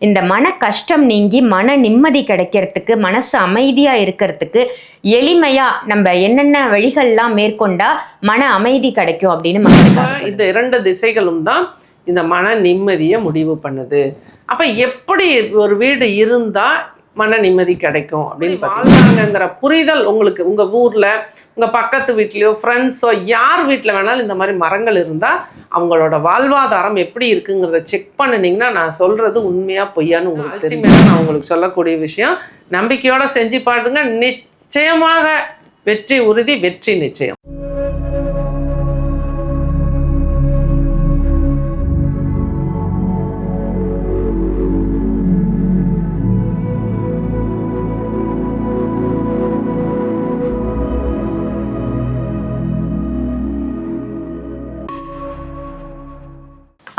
இந்த மன கஷ்டம் நீங்கி மன நிம்மதி கிடைக்கிறதுக்கு மனசு அமைதியா இருக்கிறதுக்கு எளிமையா நம்ம என்னென்ன வழிகள்லாம் மேற்கொண்டா மன அமைதி கிடைக்கும் அப்படின்னு மக்களுக்கு இந்த இரண்டு திசைகளும் தான் இந்த மன நிம்மதியை முடிவு பண்ணுது. அப்ப எப்படி ஒரு வீடு இருந்தா மன நிம்மதி கிடைக்கும் அப்படின்னு வாழ்றாங்கங்கிற புரிதல் உங்களுக்கு உங்க ஊர்ல உங்க பக்கத்து வீட்லயோ ஃப்ரெண்ட்ஸோ யார் வீட்டில் வேணாலும் இந்த மாதிரி மரங்கள் இருந்தா அவங்களோட வாழ்வாதாரம் எப்படி இருக்குங்கிறத செக் பண்ணுனீங்கன்னா நான் சொல்றது உண்மையா பொய்யான்னு உங்களுக்கு தெரியும். நான் உங்களுக்கு சொல்லக்கூடிய விஷயம் நம்பிக்கையோட செஞ்சு பாருங்க. நிச்சயமாக வெற்றி உறுதி வெற்றி நிச்சயம்.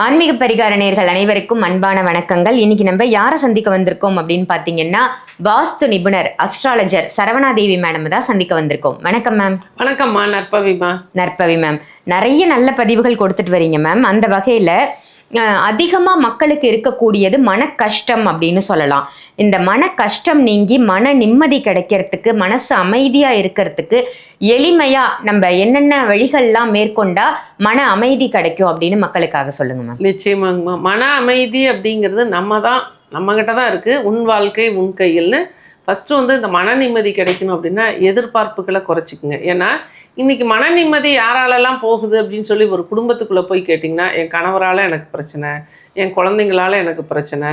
ஆன்மீக பரிகார நேர்கள் அனைவருக்கும் அன்பான வணக்கங்கள். இன்னைக்கு நம்ம யாரை சந்திக்க வந்திருக்கோம் அப்படின்னு பார்த்தீங்கன்னா வாஸ்து நிபுணர் அஸ்ட்ராலஜர் சரவணாதேவி மேடம் தான் சந்திக்க வந்திருக்கோம். வணக்கம் மேம் வணக்கம்மா நற்பவிமா நற்பவி மேம் நிறைய நல்ல பதிவுகள் கொடுத்துட்டு வரீங்க மேம் அந்த வகையில் அதிகமாக மக்களுக்கு இருக்கக்கூடியது மன கஷ்டம் அப்படின்னு சொல்லலாம். இந்த மன கஷ்டம் நீங்கி மன நிம்மதி கிடைக்கிறதுக்கு மனசு அமைதியாக இருக்கிறதுக்கு எளிமையாக நம்ம என்னென்ன வழிகள்லாம் மேற்கொண்டா மன அமைதி கிடைக்கும் அப்படின்னு மக்களுக்காக சொல்லுங்க மேம். நிச்சயமாங்கம்மா மன அமைதி அப்படிங்கிறது நம்ம தான் நம்மக்கிட்ட தான் இருக்குது உன் வாழ்க்கை உன் கையில்னு. ஃபஸ்ட்டு வந்து இந்த மன நிம்மதி கிடைக்கணும் அப்படின்னா எதிர்பார்ப்புகளை குறைச்சிக்குங்க. ஏன்னா இன்றைக்கி மன நிம்மதி யாராலெல்லாம் போகுது அப்படின்னு சொல்லி ஒரு குடும்பத்துக்குள்ளே போய் கேட்டிங்கன்னா என் கணவரால் எனக்கு பிரச்சனை என் குழந்தைங்களால் எனக்கு பிரச்சனை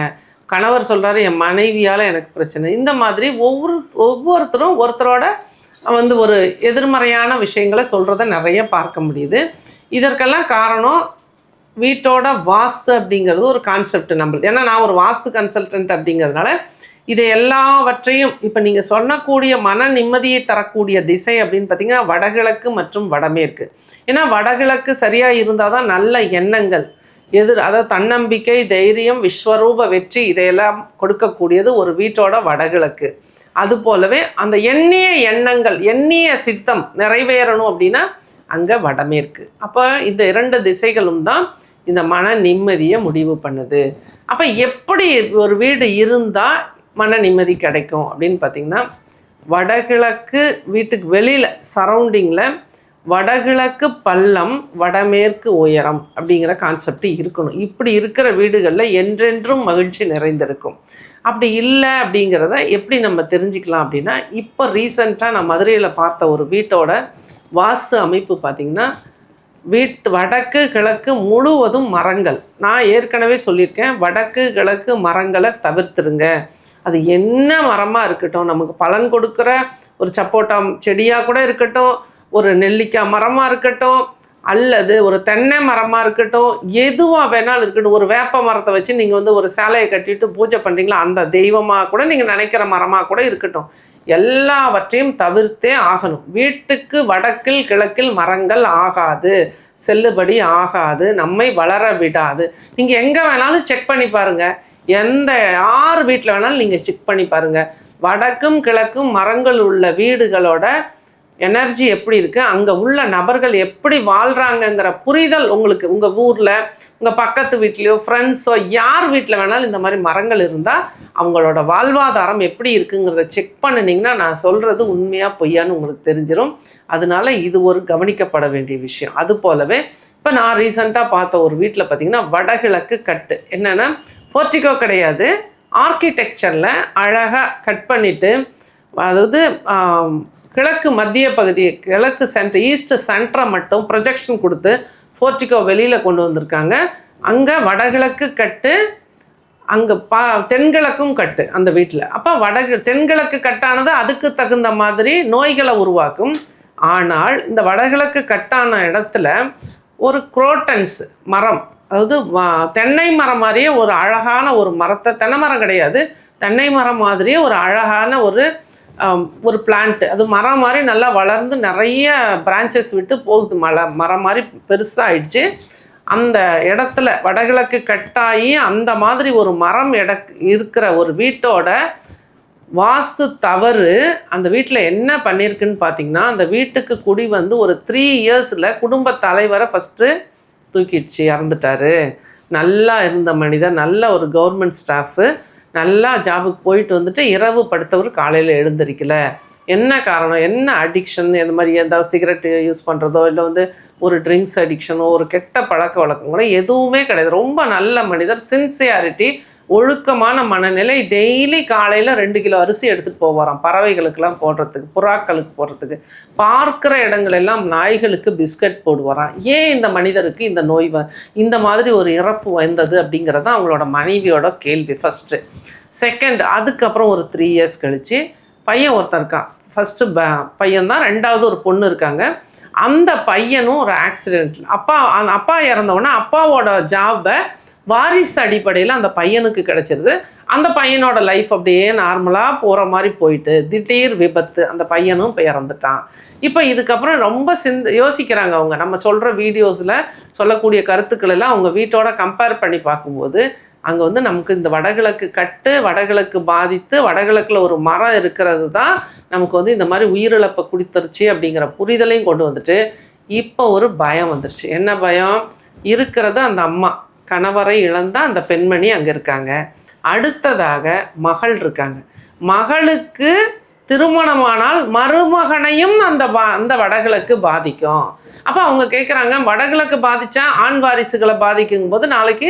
கணவர் சொல்கிறாரு என் மனைவியால் எனக்கு பிரச்சனை. இந்த மாதிரி ஒவ்வொரு ஒவ்வொருத்தரும் ஒருத்தரோட வந்து ஒரு எதிர்மறையான விஷயங்களை சொல்கிறத நிறைய பார்க்க முடியுது. இதற்கெல்லாம் காரணம் வீட்டோட வாஸ்து அப்படிங்கிறது ஒரு கான்செப்ட் நம்மளுது. ஏன்னா நான் ஒரு வாஸ்து கன்சல்டன்ட் அப்படிங்கிறதுனால இதை எல்லாவற்றையும் இப்போ நீங்கள் சொல்லக்கூடிய மன நிம்மதியை தரக்கூடிய திசை அப்படின்னு பார்த்தீங்கன்னா வடகிழக்கு மற்றும் வடமேற்கு. ஏன்னா வடகிழக்கு சரியாக இருந்தால் தான் நல்ல எண்ணங்கள் எதிர் அதாவது தன்னம்பிக்கை தைரியம் விஸ்வரூப வெற்றி இதையெல்லாம் கொடுக்கக்கூடியது ஒரு வீட்டோட வடகிழக்கு. அது போலவே அந்த எண்ணிய எண்ணங்கள் எண்ணிய சித்தம் நிறைவேறணும் அப்படின்னா அங்கே வடமேற்கு. அப்போ இந்த இரண்டு திசைகளும் தான் இந்த மன நிம்மதியை முடிவு பண்ணுது. அப்போ எப்படி ஒரு வீடு இருந்தால் மன நிம்மதி கிடைக்கும் அப்படின்னு பார்த்தீங்கன்னா வடகிழக்கு வீட்டுக்கு வெளியில் சரௌண்டிங்கில் வடகிழக்கு பள்ளம் வடமேற்கு உயரம் அப்படிங்கிற கான்செப்ட் இருக்கணும். இப்படி இருக்கிற வீடுகளில் என்றென்றும் மகிழ்ச்சி நிறைந்திருக்கும். அப்படி இல்லை அப்படிங்கிறத எப்படி நம்ம தெரிஞ்சுக்கலாம் அப்படின்னா இப்போ ரீசண்டாக நான் மதுரையில் பார்த்த ஒரு வீட்டோட வாஸ்து அமைப்பு பார்த்திங்கன்னா வீட்டு வடக்கு கிழக்கு முழுவதும் மரங்கள். நான் ஏற்கனவே சொல்லியிருக்கேன் வடக்கு கிழக்கு மரங்களை தவிர்த்துருங்க. அது என்ன மரமாக இருக்கட்டும் நமக்கு பலன் கொடுக்குற ஒரு சப்போட்டா செடியாக கூட இருக்கட்டும் ஒரு நெல்லிக்காய் மரமாக இருக்கட்டும் அல்லது ஒரு தென்னை மரமாக இருக்கட்டும் எதுவாக வேணாலும் இருக்கட்டும் ஒரு வேப்ப மரத்தை வச்சு நீங்கள் வந்து ஒரு சேலையை கட்டிட்டு பூஜை பண்ணுறீங்களா அந்த தெய்வமாக கூட நீங்கள் நினைக்கிற மரமாக கூட இருக்கட்டும். எல்லாவற்றையும் தவிர்த்தே ஆகணும். வீட்டுக்கு வடக்கில் கிழக்கில் மரங்கள் ஆகாது. செல்லுபடி ஆகாது. நம்மை வளர விடாது. நீங்கள் எங்கே வேணாலும் செக் பண்ணி பாருங்கள் எந்த யார் வீட்டில் வேணாலும் நீங்கள் செக் பண்ணி பாருங்கள் வடக்கும் கிழக்கும் மரங்கள் உள்ள வீடுகளோட எனர்ஜி எப்படி இருக்குது அங்கே உள்ள நபர்கள் எப்படி வாழ்கிறாங்கங்கிற புரிதல் உங்களுக்கு உங்கள் ஊரில் உங்கள் பக்கத்து வீட்லேயோ ஃப்ரெண்ட்ஸோ யார் வீட்டில் வேணாலும் இந்த மாதிரி மரங்கள் இருந்தால் அவங்களோட வாழ்வாதாரம் எப்படி இருக்குங்கிறத செக் பண்ணினீங்கன்னா நான் சொல்கிறது உண்மையாக பொய்யான்னு உங்களுக்கு தெரிஞ்சிடும் அதனால இது ஒரு கவனிக்கப்பட வேண்டிய விஷயம். அது போலவே இப்போ நான் ரீசண்டாக பார்த்த ஒரு வீட்டில் பார்த்தீங்கன்னா வடகிழக்கு கட்டு. என்னென்னா போர்ட்டிகோ கிடையாது. ஆர்கிடெக்சரில் அழகாக கட் பண்ணிவிட்டு அதாவது கிழக்கு மத்திய பகுதி கிழக்கு சென்டர் ஈஸ்ட் சென்டரை மட்டும் ப்ரொஜெக்ஷன் கொடுத்து போர்ட்டிகோ வெளியில் கொண்டு வந்திருக்காங்க. அங்கே வடகிழக்கு கட்டு அங்கே பா தென்கிழக்கும் கட்டு அந்த வீட்டில் அப்போ வடகு தென்கிழக்கு கட்டானது அதுக்கு தகுந்த மாதிரி நோய்களை உருவாக்கும். ஆனால் இந்த வடகிழக்கு கட்டான இடத்துல ஒரு குரோட்டன்ஸ் மரம் அதாவது தென்னை மரம் மாதிரியே ஒரு அழகான ஒரு மரத்தை தென்னை மரம் கிடையாது. தென்னை மரம் மாதிரியே ஒரு அழகான ஒரு ஒரு பிளான்ட் அது மரம் மாதிரி நல்லா வளர்ந்து நிறைய பிரான்ச்சஸ் விட்டு போகுது. மலை மரம் மாதிரி பெருசாகிடுச்சு அந்த இடத்துல வடகிழக்கு கட்டாயி அந்த மாதிரி ஒரு மரம் எட இருக்கிற ஒரு வீட்டோட வாஸ்து தவறு அந்த வீட்டில் என்ன பண்ணியிருக்குன்னு பார்த்தீங்கன்னா அந்த வீட்டுக்கு குடி வந்து ஒரு த்ரீ இயர்ஸில் குடும்ப தலைவரை ஃபஸ்ட்டு தூக்கிடுச்சு இறந்துட்டாரு. நல்லா இருந்த மனிதர் நல்ல ஒரு கவர்மெண்ட் ஸ்டாஃபு நல்லா ஜாபுக்கு போயிட்டு வந்துட்டு இரவு படுத்தவர் காலையில் எழுந்திருக்கல. என்ன காரணம்? என்ன அடிக்ஷன் இந்த மாதிரி எந்த சிகரெட் யூஸ் பண்ணுறதோ இல்லை வந்து ஒரு ட்ரிங்க்ஸ் அடிக்ஷனோ ஒரு கெட்ட பழக்க வழக்கங்களோ எதுவுமே கிடையாது. ரொம்ப நல்ல மனிதர் சின்சியாரிட்டி ஒழுக்கமான மனநிலை டெய்லி காலையில் ரெண்டு கிலோ அரிசி எடுத்துகிட்டு போவாராம். பறவைகளுக்கெல்லாம் போடுறதுக்கு புறாக்களுக்கு போடுறதுக்கு. பார்க்குற இடங்களெல்லாம் நாய்களுக்கு பிஸ்கட் போடுவாராம். ஏன் இந்த மனிதருக்கு இந்த நோய் வ இந்த மாதிரி ஒரு இறப்பு வந்தது அப்படிங்கிறது அவங்களோட மனைவியோட கேள்வி ஃபஸ்ட்டு செகண்ட் அதுக்கப்புறம் ஒரு த்ரீ இயர்ஸ் கழித்து பையன் ஒருத்தன் இருக்கான். ஃபஸ்ட்டு ப பையன்தான். ரெண்டாவது ஒரு பொண்ணு இருக்காங்க. அந்த பையனும் ஒரு ஆக்சிடென்ட் அப்பா அந்த அப்பா இறந்தவொன்னே அப்பாவோட ஜாபை வாரிசு அடிப்படையில் அந்த பையனுக்கு கிடைச்சிருது அந்த பையனோட லைஃப் அப்படியே நார்மலாக போகிற மாதிரி போயிட்டு திடீர் விபத்து அந்த பையனும் இப்போ இறந்துட்டான். இப்போ இதுக்கப்புறம் ரொம்ப சிந்த யோசிக்கிறாங்க அவங்க. நம்ம சொல்கிற வீடியோஸில் சொல்லக்கூடிய கருத்துக்கள் எல்லாம் அவங்க வீட்டோட கம்பேர் பண்ணி பார்க்கும்போது அங்கே வந்து நமக்கு இந்த வடகிழக்கு கட்டு வடகிழக்கு பாதித்து வடகிழக்கில் ஒரு மரம் இருக்கிறது தான் நமக்கு வந்து இந்த மாதிரி உயிரிழப்பை குடித்தருச்சு அப்படிங்கிற புரிதலையும் கொண்டு வந்துட்டு இப்போ ஒரு பயம் வந்துருச்சு. என்ன பயம்? இருக்கிறது அந்த அம்மா. கணவரை இழந்தால் அந்த பெண்மணி அங்கே இருக்காங்க. அடுத்ததாக மகள் இருக்காங்க. மகளுக்கு திருமணமானால் மருமகனையும் அந்த பா அந்த வடகிழக்கு பாதிக்கும். அப்போ அவங்க கேட்குறாங்க வடகிழக்கு பாதித்தா ஆண் வாரிசுகளை பாதிக்கும் போது நாளைக்கு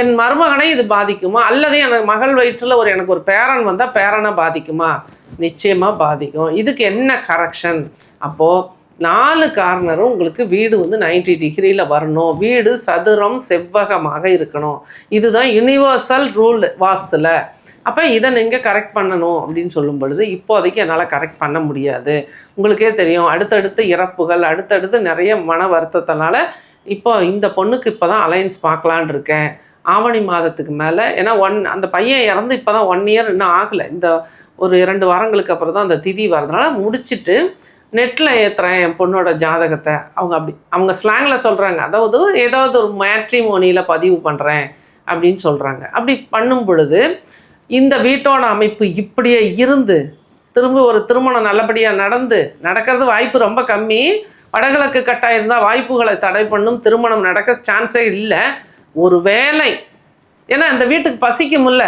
என் மருமகனை இது பாதிக்குமா? அல்லது எனக்கு மகள் வயிற்றில் ஒரு எனக்கு ஒரு பேரன் வந்தால் பேரனை பாதிக்குமா? நிச்சயமாக பாதிக்கும். இதுக்கு என்ன கரெக்ஷன் அப்போது நாலு கார்னரும் உங்களுக்கு வீடு வந்து 90 டிகிரியில் வரணும். வீடு சதுரம் செவ்வகமாக இருக்கணும். இதுதான் யுனிவர்சல் ரூல் வாஸ்துல அப்போ இதை நீங்கள் கரெக்ட் பண்ணணும் அப்படின்னு சொல்லும் பொழுது இப்போதைக்கு என்னால் கரெக்ட் பண்ண முடியாது. உங்களுக்கே தெரியும் அடுத்தடுத்து இறப்புகள் அடுத்தடுத்து நிறைய மன வருத்தத்தினால இப்போ இந்த பொண்ணுக்கு இப்போ தான் அலையன்ஸ் பார்க்கலான் இருக்கேன். ஆவணி மாதத்துக்கு மேலே ஏன்னா ஒன் அந்த பையன் இறந்து இப்போ தான் ஒன் இயர் இன்னும் ஆகலை. இந்த ஒரு இரண்டு வாரங்களுக்கு அப்புறம் தான் அந்த திதி வரதுனால முடிச்சுட்டு நெட்டில் ஏற்றுறேன் என் பொண்ணோட ஜாதகத்தை. அவங்க அப்படி அவங்க ஸ்லாங்கில் சொல்கிறாங்க அதாவது ஏதாவது ஒரு மேட்ரிமோனியில் பதிவு பண்ணுறேன் அப்படின்னு சொல்கிறாங்க அப்படி பண்ணும் பொழுது இந்த வீட்டோட அமைப்பு இப்படியே இருந்து திரும்ப ஒரு திருமணம் நல்லபடியாக நடந்து நடக்கிறது வாய்ப்பு ரொம்ப கம்மி. வடகிழக்கு கட்டாயம் இருந்தால் வாய்ப்புகளை தடை பண்ணும். திருமணம் நடக்க சான்ஸே இல்லை. ஒரு வேலை ஏன்னா இந்த வீட்டுக்கு பசிக்கும்ல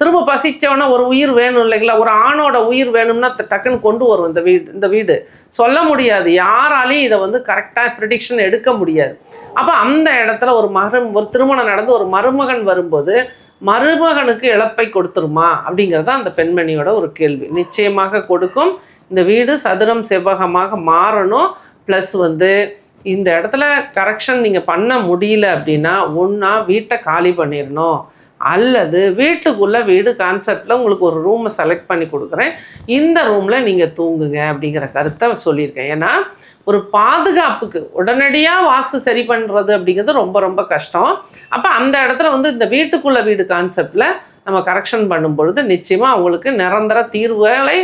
திரும்ப பசிச்சவொன்னே ஒரு உயிர் வேணும் இல்லைங்களா? ஒரு ஆணோட உயிர் வேணும்னா டக்குன்னு கொண்டு வரும் இந்த வீடு இந்த வீடு. சொல்ல முடியாது. யாராலையும் இதை வந்து கரெக்டாக ப்ரிடிக்ஷன் எடுக்க முடியாது. அப்போ அந்த இடத்துல ஒரு மரு ஒரு திருமணம் நடந்து ஒரு மருமகன் வரும்போது மருமகனுக்கு இழப்பை கொடுத்துருமா? அப்படிங்கிறது தான் அந்த பெண்மணியோட ஒரு கேள்வி. நிச்சயமாக கொடுக்கும். இந்த வீடு சதுரம் செவ்வகமாக மாறணும். ப்ளஸ் வந்து இந்த இடத்துல கரெக்ஷன் நீங்கள் பண்ண முடியல அப்படின்னா ஒன்றா வீட்டை காலி பண்ணிடணும் அல்லது வீட்டுக்குள்ளே வீடு கான்செப்டில் உங்களுக்கு ஒரு ரூமை செலக்ட் பண்ணி கொடுக்குறேன். இந்த ரூமில் நீங்கள் தூங்குங்க அப்படிங்கிற கருத்தை சொல்லியிருக்கேன். ஏன்னா ஒரு பாதுகாப்புக்கு உடனடியாக வாஸ்து சரி பண்ணுறது அப்படிங்கிறது ரொம்ப ரொம்ப கஷ்டம். அப்போ அந்த இடத்துல வந்து இந்த வீட்டுக்குள்ளே வீடு கான்செப்டில் நம்ம கரெக்ஷன் பண்ணும் பொழுது நிச்சயமாக அவங்களுக்கு நிரந்தர தீர்வுகளை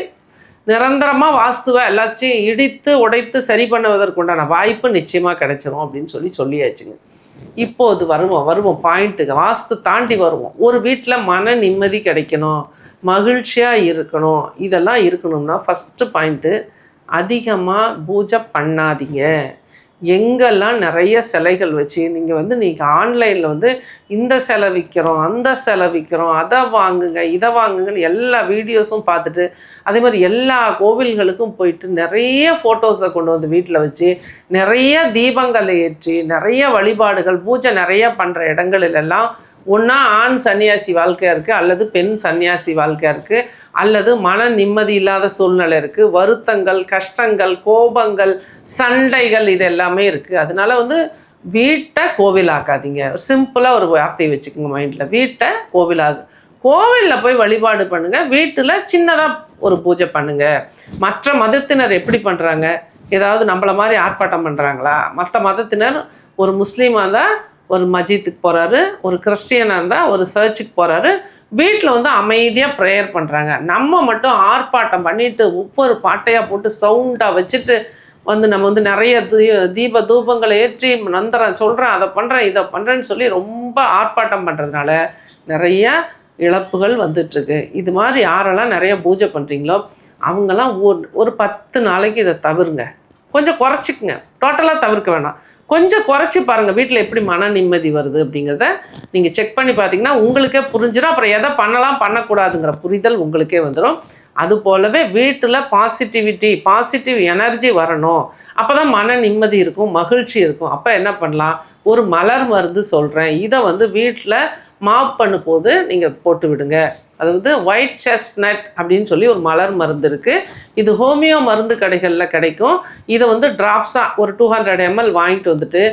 நிரந்தரமாக வாஸ்துவை எல்லாத்தையும் இடித்து உடைத்து சரி பண்ணுவதற்குண்டான வாய்ப்பு நிச்சயமாக கிடைச்சிரும் அப்படின்னு சொல்லி சொல்லியாச்சுங்க. இப்போது வருவோம் வருவோம் பாயிண்ட்டுக்கு வாஸ்து தாண்டி வருவோம். ஒரு வீட்டில் மன நிம்மதி கிடைக்கணும் மகிழ்ச்சியாக இருக்கணும் இதெல்லாம் இருக்கணும்னா ஃபஸ்ட்டு பாயிண்ட்டு அதிகமாக பூஜை பண்ணாதீங்க. எங்கெல்லாம் நிறைய சிலைகள் வச்சு நீங்கள் வந்து நீங்கள் ஆன்லைனில் வந்து இந்த சிலை விற்கிறோம் அந்த சிலை விற்கிறோம் அதை வாங்குங்க இதை வாங்குங்கன்னு எல்லா வீடியோஸும் பார்த்துட்டு அதே மாதிரி எல்லா கோவில்களுக்கும் போயிட்டு நிறைய ஃபோட்டோஸை கொண்டு வந்து வீட்டில் வச்சு நிறைய தீபங்களை ஏற்றி நிறைய வழிபாடுகள் பூஜை நிறைய பண்ணுற இடங்களிலெல்லாம் ஒன்றா ஆண் சன்னியாசி வாழ்க்கையாக இருக்குது அல்லது பெண் சன்னியாசி வாழ்க்கையாக இருக்குது அல்லது மன நிம்மதி இல்லாத சூழ்நிலை இருக்குது வருத்தங்கள் கஷ்டங்கள் கோபங்கள் சண்டைகள் இது எல்லாமே இருக்குது அதனால வந்து வீட்டை கோவிலாக்காதீங்க. சிம்பிளாக ஒரு வார்த்தையை வச்சுக்கோங்க மைண்டில். வீட்டை கோவிலாகு கோவிலில் போய் வழிபாடு பண்ணுங்கள் வீட்டில் சின்னதாக ஒரு பூஜை பண்ணுங்க. மற்ற மதத்தினர் எப்படி பண்ணுறாங்க ஏதாவது நம்மள மாதிரி ஆர்ப்பாட்டம் பண்ணுறாங்களா மற்ற மதத்தினர் ஒரு முஸ்லீமாக இருந்தால் ஒரு மஜித்துக்கு போகிறாரு ஒரு கிறிஸ்டியனாக இருந்தால் ஒரு சர்ச்சுக்கு போகிறாரு வீட்டில் வந்து அமைதியாக ப்ரேயர் பண்ணுறாங்க நம்ம மட்டும் ஆர்ப்பாட்டம் பண்ணிட்டு ஒவ்வொரு பாட்டையாக போட்டு சவுண்டாக வச்சுட்டு வந்து நம்ம வந்து நிறைய தீ தீப தூபங்களை ஏற்றி நந்தரன் சொல்கிறேன் அதை பண்ணுறேன் இதை பண்ணுறேன்னு சொல்லி ரொம்ப ஆர்ப்பாட்டம் பண்ணுறதுனால நிறைய இழப்புகள் வந்துட்டுருக்கு. இது மாதிரி யாரெல்லாம் நிறைய பூஜை பண்ணுறீங்களோ அவங்கெல்லாம் ஒரு ஒரு பத்து நாளைக்கு இதை தவிருங்க. கொஞ்சம் குறைச்சிக்குங்க. டோட்டலாக தவிர்க்க வேணாம். கொஞ்சம் குறைச்சி பாருங்கள் வீட்டில் எப்படி மன நிம்மதி வருது அப்படிங்கிறத நீங்கள் செக் பண்ணி பார்த்தீங்கன்னா உங்களுக்கே புரிஞ்சிடும். அப்புறம் எதை பண்ணலாம் பண்ணக்கூடாதுங்கிற புரிதல் உங்களுக்கே வந்துடும் அது போலவே வீட்டில் பாசிட்டிவிட்டி பாசிட்டிவ் எனர்ஜி வரணும். அப்போ தான் மன நிம்மதி இருக்கும் மகிழ்ச்சி இருக்கும். அப்போ என்ன பண்ணலாம்? ஒரு மலர் மருந்து சொல்கிறேன் இதை வந்து வீட்டில் மாப் பண்ணும் போது நீங்கள் போட்டு விடுங்க. அது வந்து ஒயிட் செஸ்ட்நட் அப்படின்னு சொல்லி ஒரு மலர் மருந்து இருக்குது இது ஹோமியோ மருந்து கடைகளில் கிடைக்கும். இதை வந்து ட்ராப்ஸாக ஒரு டூ ஹண்ட்ரட் எம்எல் வாங்கிட்டு வந்துட்டு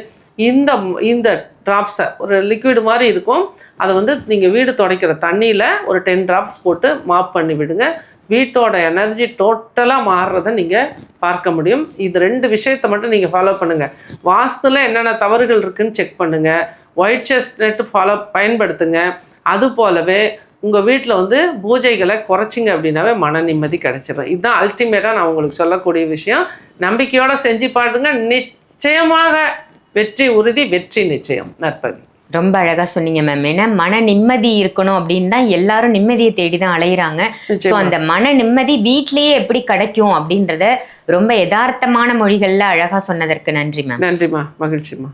இந்த இந்த ட்ராப்ஸை ஒரு லிக்விடு மாதிரி இருக்கும். அதை வந்து நீங்கள் வீடு துடைக்கிற தண்ணியில் ஒரு டென் ட்ராப்ஸ் போட்டு மாப் பண்ணி விடுங்க. வீட்டோட எனர்ஜி டோட்டலாக மாறுறதை நீங்கள் பார்க்க முடியும். இது ரெண்டு விஷயத்தை மட்டும் நீங்கள் ஃபாலோ பண்ணுங்கள் வாஸ்துல என்னென்ன தவறுகள் இருக்குதுன்னு செக் பண்ணுங்கள் ஒயிட் செஸ்ட்நட் ஃபாலோ பயன்படுத்துங்க. அது போலவே உங்கள் வீட்டில் வந்து பூஜைகளை குறைச்சிங்க அப்படின்னாவே மன நிம்மதி கிடைச்சிடும் இதுதான் அல்டிமேட்டாக நான் உங்களுக்கு சொல்லக்கூடிய விஷயம். நம்பிக்கையோடு செஞ்சு பாருங்க. நிச்சயமாக வெற்றி உறுதி வெற்றி நிச்சயம். நற்பதி. ரொம்ப அழகா சொன்னீங்க மேம் ஏன்னா மன நிம்மதி இருக்கணும் அப்படின்னு தான் எல்லாரும் நிம்மதியை தேடி தான் அலையிறாங்க ஸோ. அந்த மன நிம்மதி வீட்லயே எப்படி கிடைக்கும் அப்படின்றத ரொம்ப யதார்த்தமான மொழிகள்ல அழகா சொன்னதற்கு நன்றி மேம் நன்றிம்மா. மகிழ்ச்சிம்மா.